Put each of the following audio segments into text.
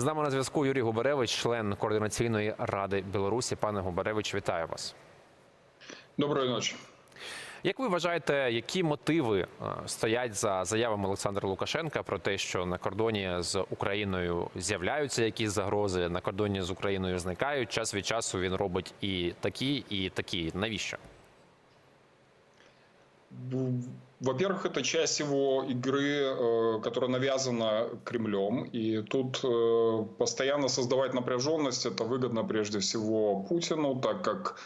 З нами на зв'язку Юрій Губаревич, член координаційної ради Білорусі. Пане Губаревич, вітаю вас. Доброї ночі. Як ви вважаєте, які мотиви е, стоять за заявами Олександра Лукашенка про те, що на кордоні з Україною з'являються якісь загрози, на кордоні з Україною зникають? Час від часу він робить і такі, і такі. Навіщо? Во-первых, это часть его игры, э, которая навязана Кремлем. И тут э, постоянно создавать напряженность это выгодно прежде всего Путину, так как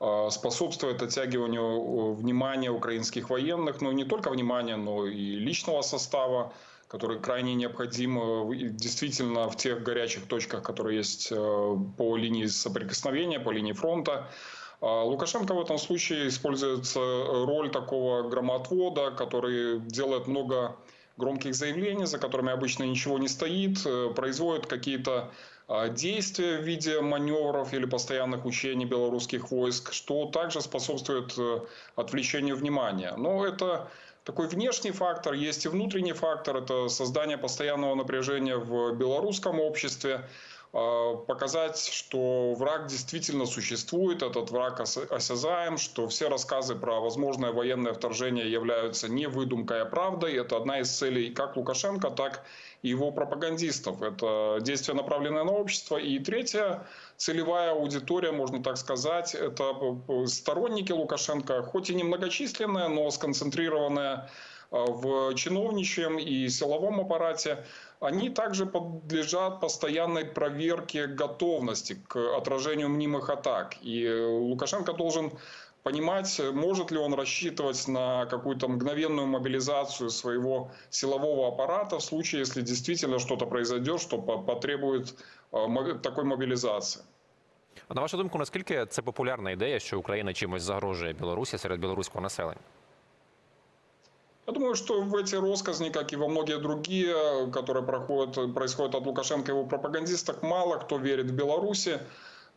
э, способствует оттягиванию внимания украинских военных, ну не только внимания, но и личного состава, который крайне необходим действительно в тех горячих точках, которые есть по линии соприкосновения, по линии фронта. Лукашенко в этом случае использует роль такого громоотвода, который делает много громких заявлений, за которыми обычно ничего не стоит, производит какие-то действия в виде маневров или постоянных учений белорусских войск, что также способствует отвлечению внимания. Но это такой внешний фактор, есть и внутренний фактор, это создание постоянного напряжения в белорусском обществе, показать, что враг действительно существует, этот враг осязаем, что все рассказы про возможное военное вторжение являются не выдумкой, а правдой. Это одна из целей как Лукашенко, так и его пропагандистов. Это действие, направленное на общество. И третья целевая аудитория, можно так сказать, это сторонники Лукашенко, хоть и немногочисленная, но сконцентрированная в чиновничьем и силовом аппарате, они также подлежат постоянной проверке готовности к отражению мнимых атак. И Лукашенко должен понимать, может ли он рассчитывать на какую-то мгновенную мобилизацию своего силового аппарата в случае, если действительно что-то произойдет, что потребует такой мобилизации. На вашу думку, наскільки це популярна ідея, що Україна чимось загрожує Білорусі серед білоруського населення? Я думаю, что в эти россказни, как и во многие другие, которые проходят, происходят от Лукашенко и его пропагандистов, мало кто верит в Беларуси,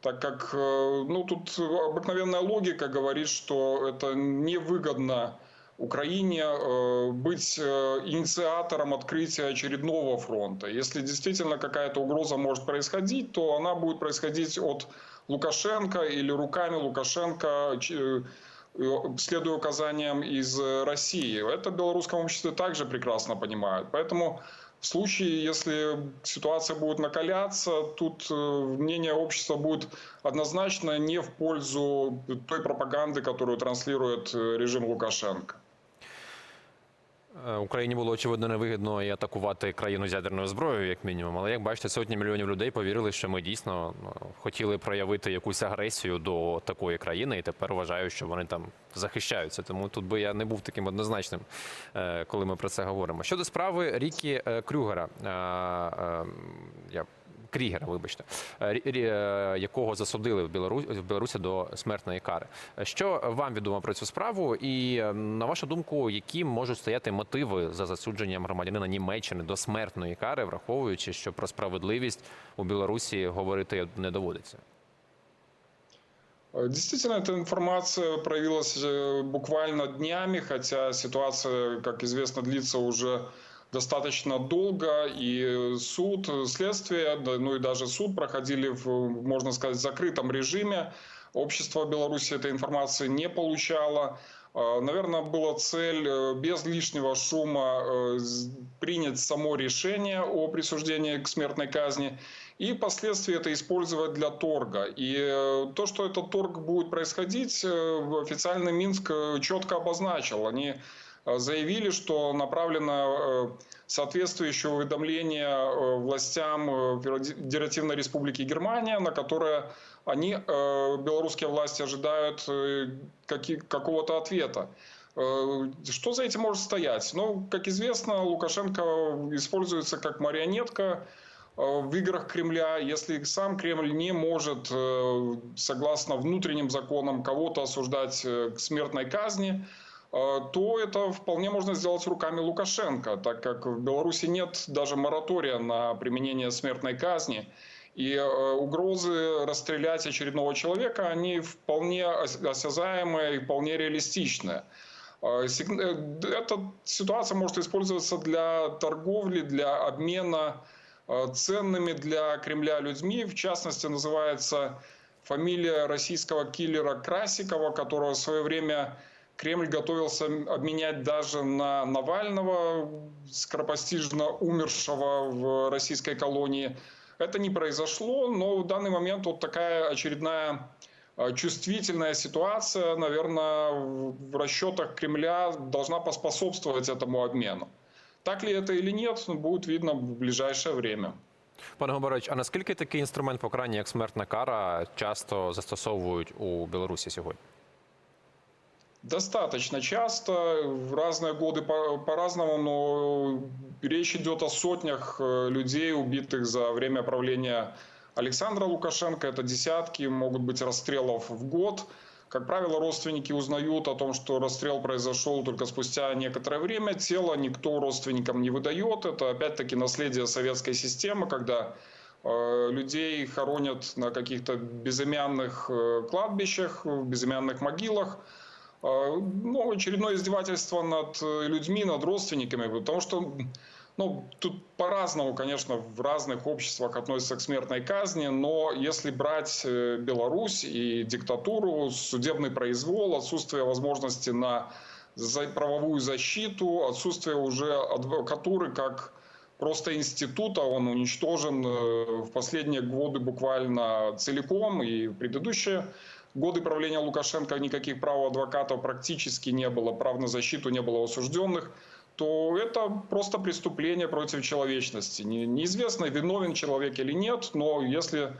так как ну, тут обыкновенная логика говорит, что это невыгодно Украине быть инициатором открытия очередного фронта. Если действительно какая-то угроза может происходить, то она будет происходить от Лукашенко или руками Лукашенко следуя указаниям из России. Это в белорусском обществе также прекрасно понимают. Поэтому в случае, если ситуация будет накаляться, тут мнение общества будет однозначно не в пользу той пропаганды, которую транслирует режим Лукашенко. Україні було очевидно невигідно і атакувати країну з ядерною зброєю, як мінімум. Але як бачите, сотні мільйонів людей повірили, що ми дійсно ну, хотіли проявити якусь агресію до такої країни, і тепер вважають, що вони там захищаються. Тому тут би я не був таким однозначним, коли ми про це говоримо. Щодо справи Рікі Крюгера, я Крігера, вибачте, якого засудили в Білорусі, в Білорусі до смертної кари. Що вам відомо про цю справу? І на вашу думку, які можуть стояти мотиви за засудженням громадянина Німеччини до смертної кари, враховуючи, що про справедливість у Білорусі говорити не доводиться? Действительно, эта информация проявилась буквально днями, хотя ситуация, как известно, длится уже достаточно долго, и суд, следствие, ну и даже суд проходили в, можно сказать, закрытом режиме. Общество Беларуси этой информации не получало. Наверное, была цель без лишнего шума принять само решение о присуждении к смертной казни и впоследствии это использовать для торга. И то, что этот торг будет происходить, официальный Минск четко обозначил. Они заявили, что направлено соответствующее уведомление властям Федеративной Республики Германия, на которое они, белорусские власти, ожидают какого-то ответа. Что за этим может стоять? Ну, как известно, Лукашенко используется как марионетка в играх Кремля. Если сам Кремль не может, согласно внутренним законам, кого-то осуждать к смертной казни, то это вполне можно сделать руками Лукашенко, так как в Беларуси нет даже моратория на применение смертной казни. И угрозы расстрелять очередного человека, они вполне осязаемые и вполне реалистичные. Эта ситуация может использоваться для торговли, для обмена э, ценными для Кремля людьми. В частности, называется фамилия российского киллера Красикова, которого в свое время Кремль готовился обменять даже на Навального, скоропостижно умершего в российской колонии. Это не произошло, но в данный момент вот такая очередная э, чувствительная ситуация, наверное, в расчетах Кремля должна поспособствовать этому обмену. Так ли это или нет, ну, будет видно в ближайшее время. Пане Гобарович, а наскільки такий інструмент покарання, як смертна кара, часто застосовують у Білорусі сьогодні? Достаточно часто, в разные годы по- по-разному, но речь идет о сотнях э, людей, убитых за время правления Александра Лукашенко. Это десятки, могут быть расстрелов в год. Как правило, родственники узнают о том, что расстрел произошел только спустя некоторое время. Тело никто родственникам не выдает. Это опять-таки наследие советской системы, когда э, людей хоронят на каких-то безымянных э, кладбищах, в безымянных могилах. Э, Ну, очередное издевательство над э, людьми, над родственниками, потому что ну, тут по-разному, конечно, в разных обществах относятся к смертной казни, но если брать э, Беларусь и диктатуру, судебный произвол, отсутствие возможности на правовую защиту, отсутствие уже адвокатуры как просто института, он уничтожен в последние годы буквально целиком, и в предыдущие годы правления Лукашенко никаких прав адвокатов практически не было, прав на защиту не было осужденных, то это просто преступление против человечности. Не- Неизвестно, виновен человек или нет, но если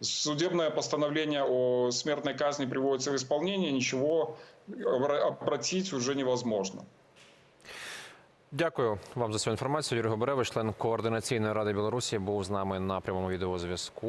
судебное постановление о смертной казни приводится в исполнение, ничего обра- обратить уже невозможно. Дякую вам за цю інформацію. Юрій Гобаревич, член координаційної ради Білорусі, був з нами на прямому відеозв'язку.